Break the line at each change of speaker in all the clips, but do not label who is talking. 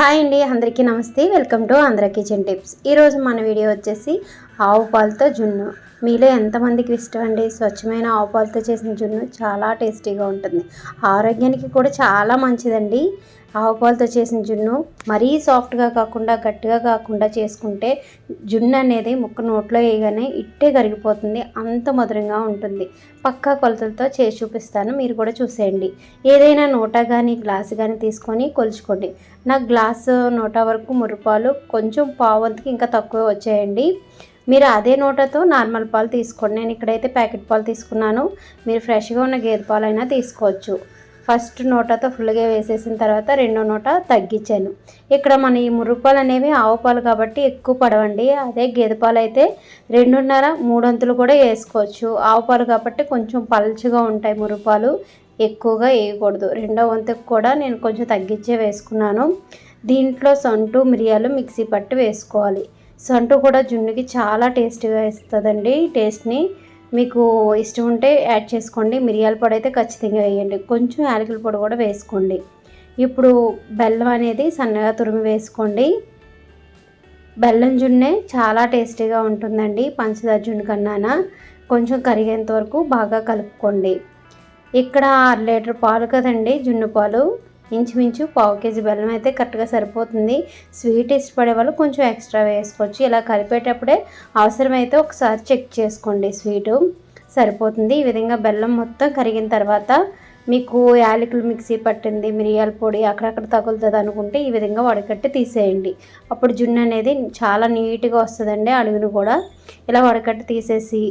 Hi అండి అందరికీ నమస్తే. Welcome to Andhra kitchen tips. ఈరోజు మన వీడియో వచ్చేసి ఆవు పాలతో జున్ను. మీలో ఎంతమందికి ఇష్టం అండి స్వచ్ఛమైన ఆవు పాలతో చేసిన జున్ను చాలా టేస్టీగా ఉంటుంది. ఆరోగ్యానికి కూడా చాలా మంచిదండి. ఆవుపాలతో చేసిన జున్ను మరీ సాఫ్ట్గా కాకుండా గట్టిగా కాకుండా చేసుకుంటే జున్ను అనేది ముక్క నోట్లో వేయగానే ఇట్టే కరిగిపోతుంది. అంత మధురంగా ఉంటుంది. పక్కా కొలతలతో చేసి చూపిస్తాను. మీరు కూడా చూసేయండి. ఏదైనా నోటా కానీ గ్లాస్ కానీ తీసుకొని కొలుచుకోండి. నాకు గ్లాసు నోటా వరకు మురుపాలు కొంచెం పావంతికి ఇంకా తక్కువ వచ్చాయండి. మీరు అదే నోటతో నార్మల్ పాలు తీసుకోండి. నేను ఇక్కడైతే ప్యాకెట్ పాలు తీసుకున్నాను. మీరు ఫ్రెష్గా ఉన్న గేదె పాలైనా తీసుకోవచ్చు. ఫస్ట్ నోటతో ఫుల్గా వేసేసిన తర్వాత రెండో నోట తగ్గించాను. ఇక్కడ మన ఈ మురుగుపాలు అనేవి ఆవు పాలు కాబట్టి ఎక్కువ పడవండి. అదే గేదె పాలు అయితే రెండున్నర మూడొంతులు కూడా వేసుకోవచ్చు. ఆవు పాలు కాబట్టి కొంచెం పల్చగా ఉంటాయి మురుగుపాలు ఎక్కువగా వేయకూడదు. రెండో వంతుకు కూడా నేను కొంచెం తగ్గించే వేసుకున్నాను. దీంట్లో సొంటు మిరియాలు మిక్సీ పట్టి వేసుకోవాలి. సంటు కూడా జున్నుకి చాలా టేస్టీగా ఇస్తుందండి. టేస్ట్ని మీకు ఇష్టం ఉంటే యాడ్ చేసుకోండి. మిరియాల పొడి అయితే ఖచ్చితంగా వేయండి. కొంచెం యాలకుల పొడి కూడా వేసుకోండి. ఇప్పుడు బెల్లం అనేది సన్నగా తురిమి వేసుకోండి. బెల్లం జున్నే చాలా టేస్టీగా ఉంటుందండి పంచదార జున్ను కన్నానా. కొంచెం కరిగేంత వరకు బాగా కలుపుకోండి. ఇక్కడ ఆరు లీటర్ పాలు కదండి జున్ను పాలు. ఇంచుమించు పావు కేజీ బెల్లం అయితే కరెక్ట్గా సరిపోతుంది. స్వీట్ ఇష్టపడే వాళ్ళు కొంచెం ఎక్స్ట్రా వేసుకోవచ్చు. ఇలా కలిపేటప్పుడే అవసరమైతే ఒకసారి చెక్ చేసుకోండి స్వీటు. సరిపోతుంది. ఈ విధంగా బెల్లం మొత్తం కరిగిన తర్వాత మీకు యాలకులు మిక్సీ పట్టింది మిరియాల పొడి అక్కడక్కడ తగులుతుంది అనుకుంటే ఈ విధంగా వడకట్టి తీసేయండి. అప్పుడు జున్ను అనేది చాలా నీట్గా వస్తుందండి అడుగును కూడా. ఇలా వడకట్టి తీసేసి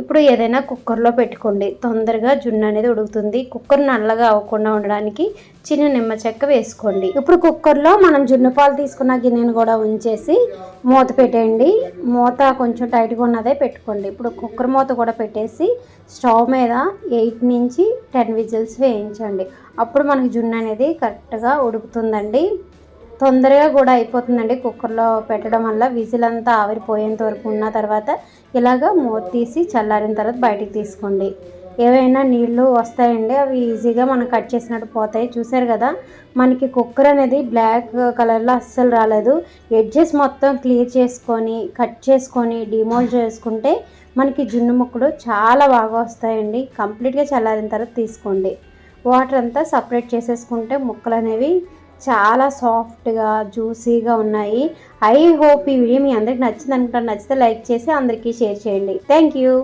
ఇప్పుడు ఏదైనా కుక్కర్లో పెట్టుకోండి. తొందరగా జున్ను అనేది ఉడుకుతుంది. కుక్కర్ నల్లగా అవ్వకుండా ఉండడానికి చిన్న నిమ్మ చెక్క వేసుకోండి. ఇప్పుడు కుక్కర్లో మనం జున్ను పాలు తీసుకున్న గిన్నెను కూడా ఉంచేసి మూత పెట్టేయండి. మూత కొంచెం టైట్గా ఉన్నదే పెట్టుకోండి. ఇప్పుడు కుక్కర్ మూత కూడా పెట్టేసి స్టవ్ మీద ఎయిట్ నుంచి టెన్ విజిల్స్ వేయించండి. అప్పుడు మనకి జున్ను అనేది కరెక్ట్గా ఉడుకుతుందండి. తొందరగా కూడా అయిపోతుందండి కుక్కర్లో పెట్టడం వల్ల విజిల్ అంతా ఆవిరిపోయేంత వరకు ఉన్న తర్వాత ఇలాగ మూత తీసి చల్లారిన తర్వాత బయటికి తీసుకోండి. ఏవైనా నీళ్ళు వస్తాయండి అవి ఈజీగా మనం కట్ చేసినట్టు పోతాయి. చూసారు కదా మనకి కుక్కర్ అనేది బ్లాక్ కలర్లో అస్సలు రాలేదు. ఎడ్జెస్ మొత్తం క్లియర్ చేసుకొని కట్ చేసుకొని డిమోల్డ్ చేసుకుంటే మనకి జున్ను ముక్కలు చాలా బాగా వస్తాయండి. కంప్లీట్గా చల్లారిన తర్వాత తీసుకోండి. వాటర్ అంతా సపరేట్ చేసేసుకుంటే ముక్కలు అనేవి చాలా సాఫ్ట్గా జ్యూసీగా ఉన్నాయి. ఐ హోప్ ఈ వీడియో మీ అందరికి నచ్చింది అనుకుంటాను నచ్చితే లైక్ చేసి అందరికీ షేర్ చేయండి. Thank you